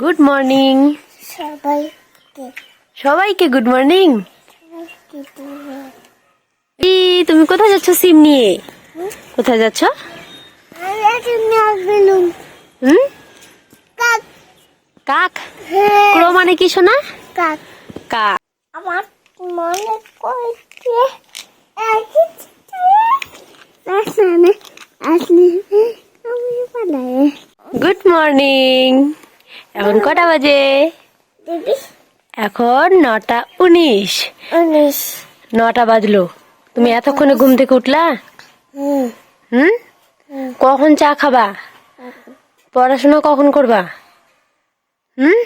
Good morning সবাইকে। সবাইকে good morning তুমি। কোথায় যাচ্ছ সিম নিয়ে? কোথায় যাচ্ছ? হুম? কাক, কাক? হ্যাঁ, ক্রো মানে কি শোনা কাক। কাক। আমার মনে করছে গুড মর্নিং এখন কটা বাজে? এখন নটা উনিশ। উনিশ। নটা বাজলো। তুমি এতক্ষণে ঘুম থেকে উঠলা? হুম। কখন চা খাবা? পড়াশোনা কখন করবা? হুম?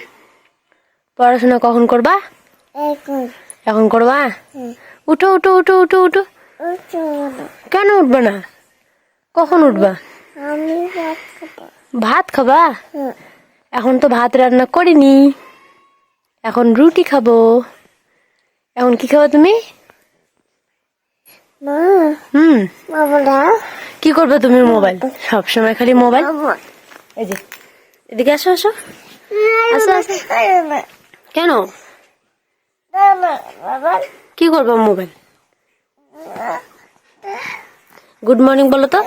পড়াশোনা কখন করবা? এখন। করবা? উঠো উঠো উঠো উঠো উঠো। কেন উঠবা না? কখন উঠবা? ভাত খাবা। এখন তো ভাত রান্না করিনি। এখন রুটি খাব। এখন কি খাব তুমি? হুম। কি করবে তুমি মোবাইল? সব সময় খালি মোবাইল? এই যে এদিকে আসো আসো। আসো, আসো। কেন? কি করব মোবাইল? গুড মর্নিং বলো তো।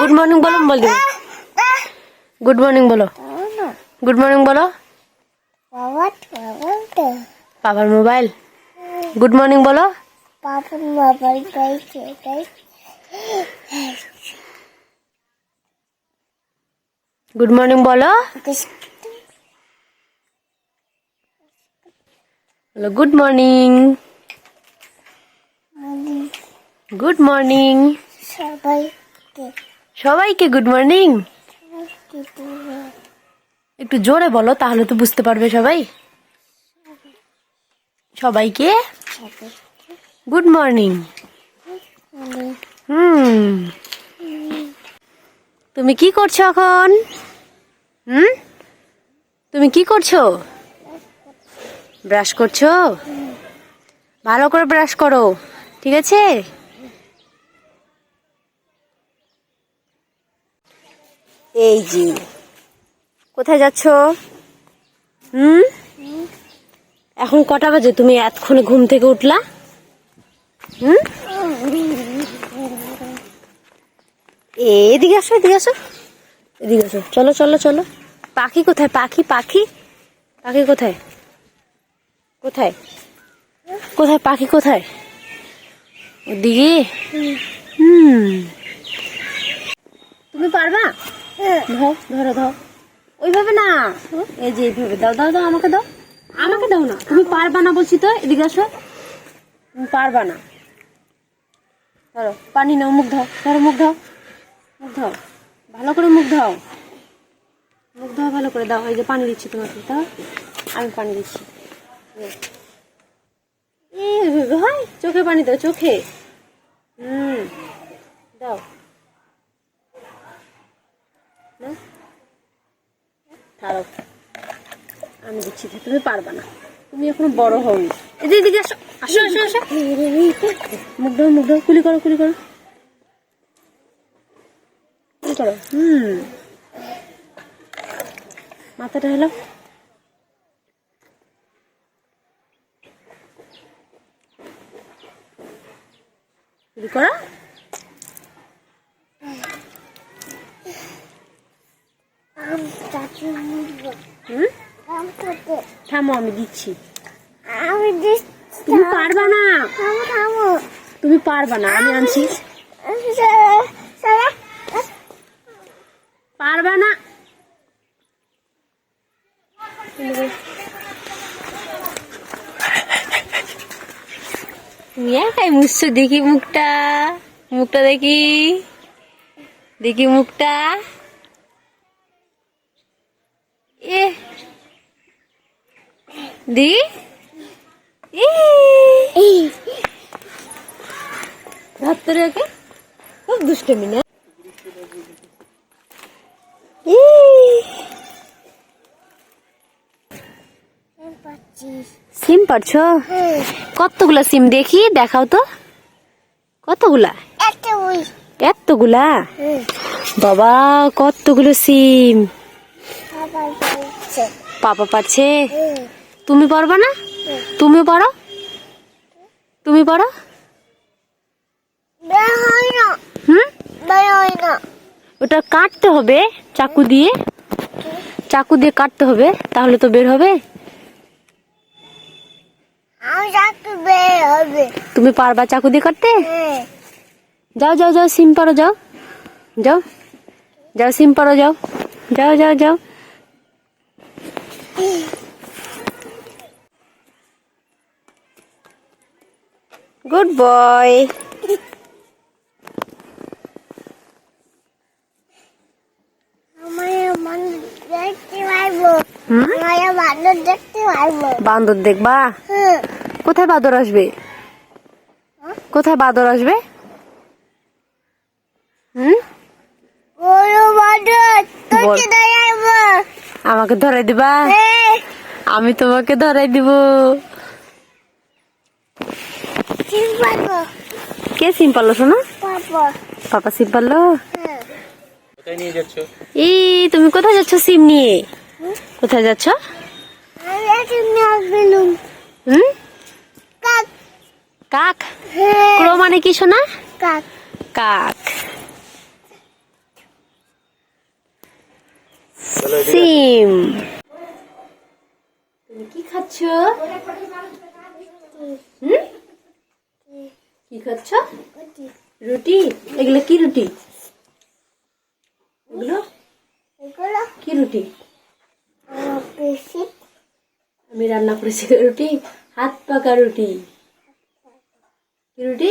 গুড মর্নিং বলো বলি গুড মর্নিং বলো। গুড মর্নিং বলো। বাবার মোবাইল গুড মর্নিং বলো। বাবা মোবাইল গুড মর্নিং বলো। বলো গুড মর্নিং গুড মর্নিং সবাইকে। সবাইকে গুড মর্নিং। একটু জোরে বলো, তাহলে তো বুঝতে পারবে সবাই। সবাইকে? গুড মর্নিং হুম। তুমি কি করছ এখন? হুম? তুমি কি করছ? ব্রাশ করছ? ভালো করে ব্রাশ করো, ঠিক আছে? এই যে। কোথায় যাচ্ছ? হুম? এখন কটা বাজে? তুমি এতক্ষণে ঘুম থেকে উঠলা? হুম? এদিকে আসো এদিকে আসো। এদিকে আসো। চলো চলো চলো। পাখি কোথায়? পাখি পাখি? পাখি কোথায়? কোথায়? কোথায়? পাখি কোথায়? ওদিকে? হুম। তুমি পারবা? ধরো ধরো ধরো। ওইভাবে না। এই যে এইভাবে দাও দাও দাও, আমাকে দাও। আমাকে দাও না। তুমি পারবা না বলছি তো, এদিকে আসো। তুমি পারবা না। ধরো, পানি নাও, মুখ ধাও। ধরো, মুখ দাও মুখ দাও ভালো করে মুখ দাও মুখ দাও ভালো করে দাও। এই যে পানি দিচ্ছি তোমাকে দাও আমি পানি দিচ্ছি। এইভাবে হয়, চোখে পানি দাও, চোখে। হুম, দাও। ছাড়ো আমি দিচ্ছি, তুমি পারবা না। তুমি এখনও বড় হওনি। এদিকে আসো আসো আসো আসো। মুখ দাও মুখ দাও কুলি করো কুলি করো। কুলি করো, হুম। মাথাটা হেলো কুলি করো আম চাচু মুড়বো। হুম আম খেতে। থামো আমি দিচ্ছি। আমি দিচ্ছি। তুমি পারবা না। থামো, থামো। তুমি পারবা না আমি আনছি। পারবা না। একাই মুছছো দেখি মুখটা। মুখটা দেখি। দেখি মুখটা এ দি? ধরতে রেখে খুব দুষ্টমি না। সিম পারছ কতগুলা সিম দেখি দেখাও তো। কতগুলা? এতগুলা? বাবা কতগুলো সিম? পাপা পারছে তুমি পারবে না? তুমি পারো? তুমি পারো? ওটা কাটতে হবে চাকু দিয়ে। চাকু দিয়ে কাটতে হবে, তাহলে তো বের হবে। তুমি পারবা চাকু দিয়ে কাটতে? যাও যাও যাও, সিম পারো, যাও। যাও। যাও, সিম পারো, যাও। যাও যাও যাও গুড বয় আমার মানুষ দেখতে পারব হুম আমার মানুষ দেখতে পারব বান্দর দেখবা? কোথায় বাদর আসবে? কোথায় বাদর আসবে? হুম? আমাকে ধরাই দিবা? হ্যাঁ। আমি তোমাকে ধরাই দিব। কে সিম পারল শোনো পাপা সিম পারল? এই তুমি কোথায় যাচ্ছ সিম নিয়ে? কোথায় যাচ্ছ? হুম? কাক। কাক? হ্যাঁ। ক্রো মানে কি শোনা কাক। কাক। সিম। তুমি কি খাচ্ছ? হুম? কি খাচ্ছ? রুটি? এগুলো কি রুটি? এগুলো? কি রুটি? আমি রান্না করেছি রুটি। হাত পাকা রুটি। কি রুটি?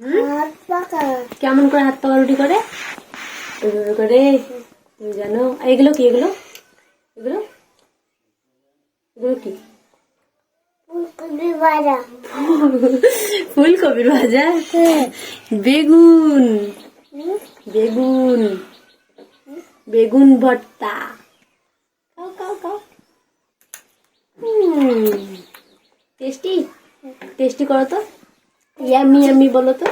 হাত পাকা কেমন করে হাত পাকা রুটি করে? করে। তুমি জানো। এগুলো কি এগুলো? এগুলো? এগুলো কি? ফুলকপির ভাজা বেগুন। বেগুন। বেগুন ভর্তা। খাও খাও খাও। টেস্টি? টেস্টি করো তো। ইয়ামি ইয়ামি বলো তো।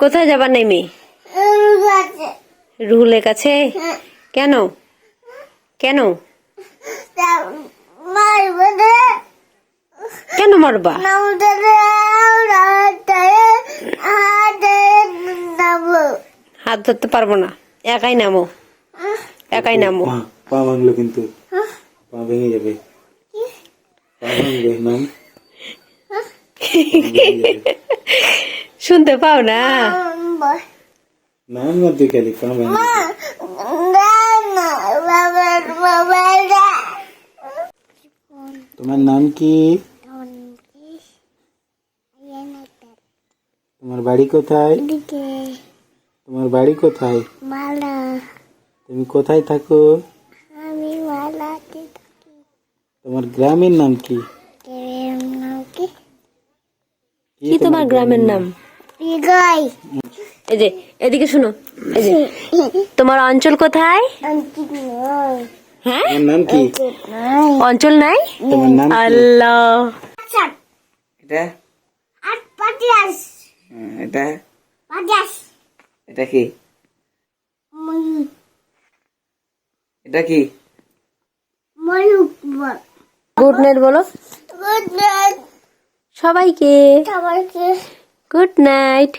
কোথায় যাবার নেমে গাছে রুহুলের কাছে? কেন? কেন? কেন মারবা? হাতে ধরতে পারব না। একাই নামো। একাই নামো। পা পা ভাঙলো কিন্তু। পা ভেঙে যাবে। পা ভাঙবে নাম শুনতে পাও না? নাম না ভাঙবে তোমার নাম কি তোমার বাড়ি কোথায় তোমার বাড়ি কোথায় মালা তুমি কোথায় থাকো আমি মালাতে তোমার গ্রামের নাম কি এর নাম কি কি তোমার গ্রামের নাম এই যে এদিকে শোনো। এই যে তোমার অঞ্চল কোথায়? হ্যাঁ? নাম কি? অঞ্চল নাই? আল্লাহ। আচ্ছা। এটা? আট পাটিয়াস। এটা? এটা কি? এটা কি? গুড নাইট বলো। Good night. সবাইকে। সবাইকে। গুড নাইট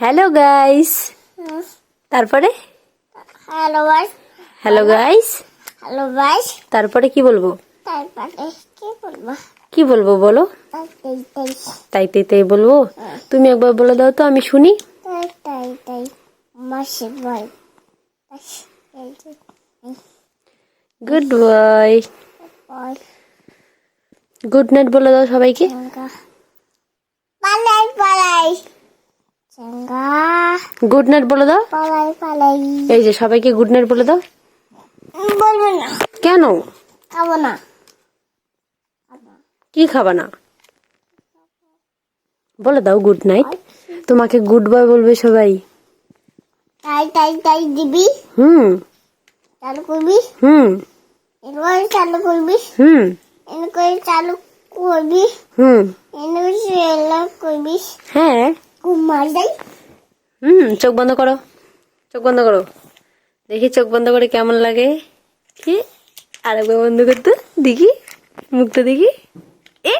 হ্যালো গাইস তারপরে? Hello boss hello guys hello boss তারপরে কি বলব? তারপরে কি বলব কি বলব বলো? তাই তাই তাই বলব? তুমি একবার বলে দাও তো, আমি শুনি। তাই তাই বল গুড বয় বল গুড নাইট বলে দাও সবাইকে। পালাই পালাই। গুড নাইট বলে দাও। পালাই পালাই। এই যে সবাইকে গুড নাইট বলে দাও। বলব না। কেন? খাব না। কি খাবা না? বলে দাও গুড নাইট। তোমাকে গুড বয় বলবে সবাই। তাই তাই তাই দিবি? হুম। চালু করবি? হুম। এরপরে চালু করবি? হুম। এরপরে চালু করবি হুম। করবি হ্যাঁ। ঘুমার যাই হুম চোখ বন্ধ করো চোখ বন্ধ করো। দেখি চোখ বন্ধ করে কেমন লাগে। কি আরেকবার বন্ধ করতো দেখি মুখটা দেখি। এ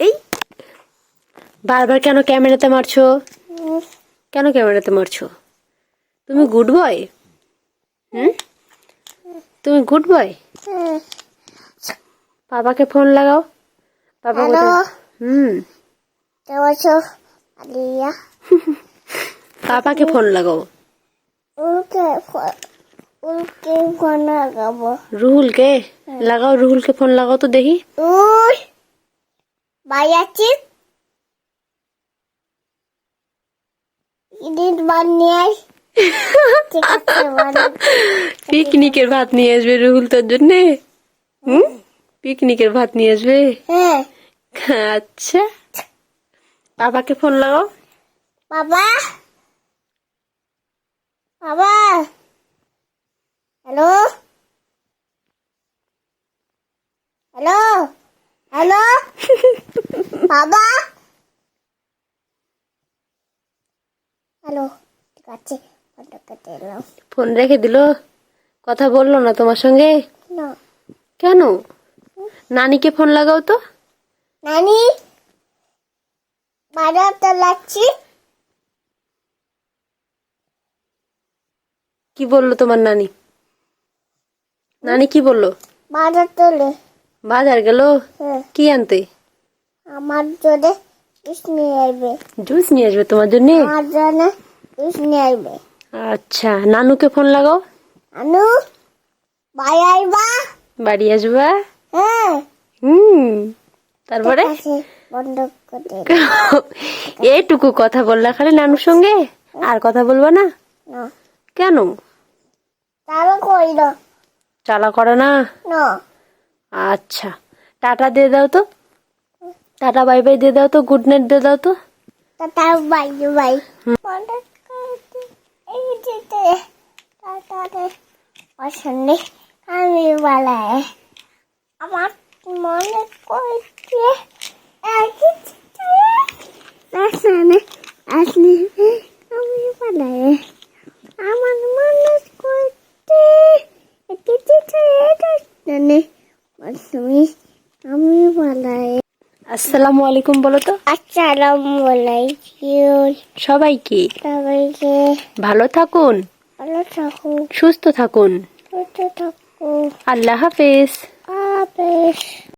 এই বারবার কেন ক্যামেরাতে মারছো? কেন ক্যামেরাতে মারছো? তুমি গুড বয় হুম? তুমি গুড বয় বাবাকে ফোন লাগাও। বাবা? হুম। পাপাকে ফোন লাগাও। ফোন লাগাবো। রুহুলকে? লাগাও রুহুলকে ফোন লাগাও তো দেখি। উই বাই আছি। ইডিট বানিয়ে পিকনিকের ভাত নিয়ে আসবে রুহুল তোর জন্যে? হুম? পিকনিকের ভাত নিয়ে আসবে? হ্যাঁ। আচ্ছা। বাবাকে ফোন লাগাও। বাবা? বাবা? হ্যালো? হ্যালো? হ্যালো? বাবা? হ্যালো ঠিক আছে। ফোন রেখে দিল? কথা বলল না তোমার সঙ্গে? কেন? নানিকে ফোন লাগাও তো। নানি? বাজার তো লাগছি। কি বলল তোমার নানি? নানি কি বলল? বাজার তোলে বাজার গেল? হ্যাঁ। কি আনতে? আমার জন্য ইস নিয়ে আসবে। জুস নিয়ে আসবে তোমার জন্য? আমার জন্য ইস নিয়ে আসবে। আচ্ছা নানুকে ফোন লাগাও। আনু বাই আইবা বাড়ি আসবা? হ্যাঁ। হুম তারপরে? এইটুকু কথা বললা খালি নানুর সঙ্গে? আর কথা বলবা না? না। কেন? চালা করে না। না? আচ্ছা টাটা দিয়ে দাও তো। টাটা বাই বাই দিয়ে দাও তো গুড নাইট দিয়ে দাও তো। Tata bye bye. এই যেতে টাটা আমি বলাই আমার মনে করছে আসলে আমি আমার মনে করছে তুমি আমি আসসালামু আলাইকুম বলো তো আসসালামু আলাইকুম সবাইকে সবাইকে ভালো থাকুন। ভালো থাকুন। সুস্থ থাকুন। সুস্থ থাকুন। আল্লাহ হাফেজ। আবেশ